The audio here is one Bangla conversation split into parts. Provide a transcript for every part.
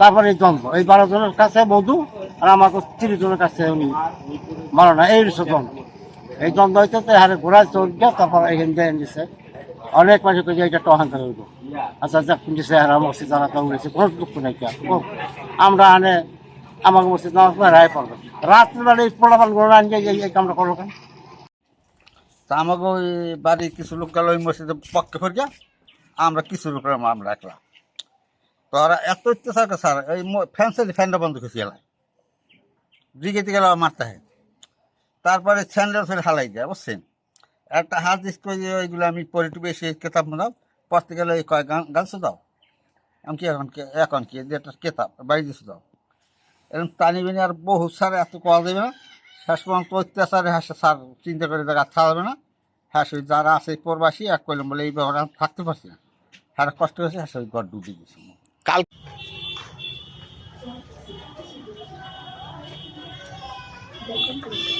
তারপরে এই দ্বন্দ্ব এই বারো জনের কাছে বধু আর আমাকে তিরিশ জনের কাছে উনি মারো না এই দ্বন্দ্ব এই দ্বন্দ্ব হইতে তো হারে চড় গিয়া তারপর এখান দিয়ে দিছে। অনেক মানুষ কইছে এটা তো অহংকার হইব। আচ্ছা যাক কিন্তু চেহারা, মসজিদ জানা তো উড়েছে, কোনো দুঃখ নাই কি আমরা আনে আমাকে মসজিদ নামাজ পড়ে রায় পড়ব। রাত্রিবেলা এই পোলাপান ঘোড়া আনিয়ে এই- কামটা করব কেন? তা আমাকে ওই বাড়ির কিছু লোক গেল, ওই মসজিদের পক্ষে ফেরিয়া, আমরা কিছু লোক আমরা একলা তো ওরা এত অত্যাচার করে স্যার, এই ফ্যান্সের ফ্যানটা বন্ধ করেছি এলাই ব্রিগেডে গেলে মারতে হয়। তারপরে স্যান্ডেল ফের হালাই যায় বুঝছেন? একটা হাত দিস করে ওইগুলো আমি পরে একটু বেশি কেতাব দাও পড়তে গেলে এই কয় গান গান দাও আমি কি এখন এখন কি? যে একটা কেতাব, বাড়ি দিতে দাও এরকম টানিবেনি আর বহু স্যার এত কওয়া দেবে না। শেষ পর্যন্ত অত্যাচারে হ্যাঁ স্যার, চিন্তা করে দেখা থাকবে না। হ্যাঁ যারা আছে প্রবাসী, এক করলাম বলে, এই আমি থাকতে পারছি না। হ্যাঁ কষ্ট হয়েছে হ্যাঁ ঘর ডুবে গেছে। da.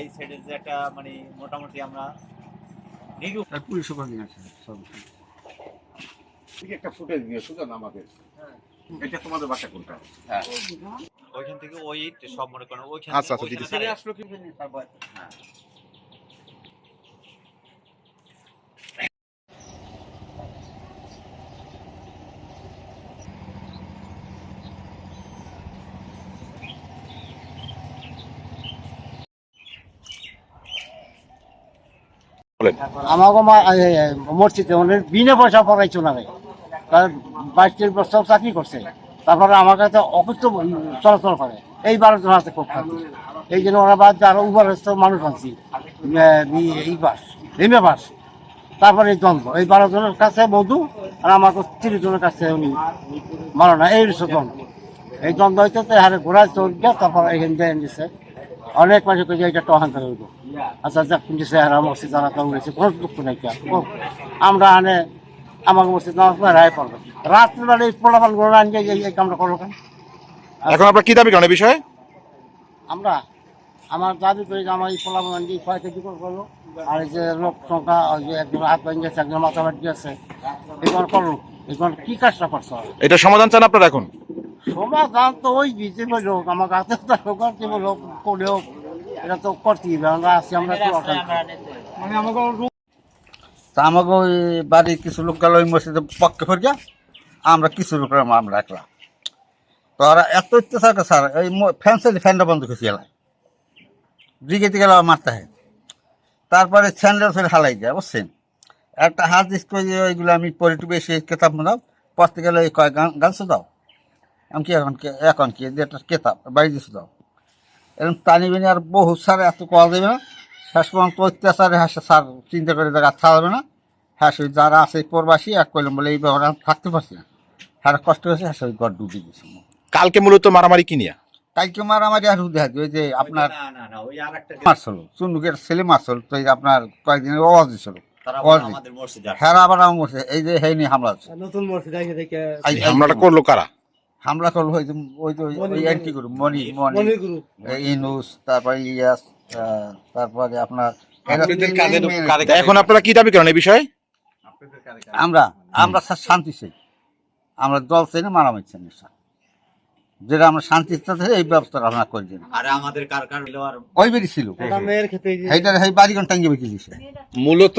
এই সাইডে যে একটা মানে মোটামুটি আমরা নিরু পুলিশ ওখানে আছে সব। ঠিক একটা ফুটেজ দিয়ে শুধু আমাদের। এটা তোমাদের বাসা কোনটা? হ্যাঁ। ওইখান থেকে ওই সব মনে করেন ওইখান আচ্ছা, আচ্ছা, ওইখানে হ্যাঁ। আমাকে মসজিদে বিনা পয়সা কারণ বাইশ বছর চাকরি করছে। তারপরে আমার কাছে চলাচল করে। এই বারো আছে খুব এই জন্য ওরা বাদ আরও মানুষ এই বাস বাস। তারপরে এই দ্বন্দ্ব। এই বারো জনের কাছে বধু আর আমাকে তিরিশ জনের কাছে উনি মারো না। এই দ্বন্দ্ব। এই দ্বন্দ্ব হইতে হারে চড় গিয়া তারপর এখান দিছে। অনেক মানুষ কইছে এটা তো অহংকার হইব আচ্ছা যাক কিন্তু চেহারা মসজিদ জানা তো উড়েছে কোনো দুঃখ নাই কি আমরা আনে আমাকে মসজিদ নামাজ পড়ে রায় পড়ব রাত্রিবেলা এই পোলাপান ঘোড়া আনিয়ে এই- এই কামটা করব কেন এখন আপনার কি দাবি করেন এই বিষয়ে? আমরা আমার দাবি করি যে আমার এই পোলাপান আনিয়ে ছয় কেজি করে করল আর এই যে লোক সংখ্যা ওই যে একজন হাত ভেঙে গেছে একজন মাথা বাড়ি গেছে এগুলো করল এগুলো কি কাজটা করছ? এটা সমাধান চান আপনারা এখন? সমাধান তো ওই বিজেপি লোক আমার কাছে তো লোক আর কি লোক করলেও এটা তো করতেই হবে আমরা আছি আমরা অশান্তি মানে আমাকে তা আমাকে ওই বাড়ির কিছু লোক গেল ওই মসজিদের পক্ষে ফেরিয়া আমরা কিছু লোক আমরা একলা। তো ওরা এত অত্যাচার করে স্যার এই ফ্যান্সের ফ্যানটা বন্ধ করেছি এলাই ব্রিগেডে গেলে মারতে হয়। তারপরে স্যান্ডেল ফের হালাই যায় বুঝছেন? একটা হাত দিস করে ওইগুলো আমি পরে একটু বেশি কেতাব দাও পড়তে গেলে এই কয় গান গান দাও আমি কি এখন এখন কি যে একটা কেতাব বাড়ি দাও এরকম টানিবেনি আর বহু স্যার এত কওয়া দেবে না। শেষ পর্যন্ত অত্যাচারে হ্যাঁ স্যার চিন্তা করে দেখা থাকবে না। হ্যাঁ সেই যারা আছে প্রবাসী এক করলাম বলে এই ব্যাপারে আমি থাকতে পারছি না। হ্যাঁ কষ্ট হয়েছে হ্যাঁ সেই ঘর ডুবে গেছে কালকে মূলত মারামারি কি নিয়ে? কালকে মারামারি আর দেখা ওই যে আপনার না না না ওই আরেকটা মারছিল চুন্ডুকের ছেলে মারছিল তো এই আপনার কয়েকদিনের আওয়াজ দিছিল। হ্যাঁ আবার আমার মরছে এই যে হেনি হামলা হামলাটা করল কারা? হামলা করল ওই ওই যে ওই anti group Moni Moni group এই ইনুস তারপরে ইলিয়াস আহ, তারপরে আপনার এখন আপনারা কি দাবি করেন এই বিষয়ে? আমরা আমরা স্যার শান্তি চাই। আমরা দল চাই না মারামারি চাই না স্যার। যেটা আমরা শান্তি চাই এই ব্যবস্থা আমরা করে দিন। আর আমাদের কার কার হলো আর ওই বেরি ছিল। মেয়ের ক্ষেত্রে সেইটার সেই বাড়িগণ টাঙ্গি বিক্রি দিছে মূলত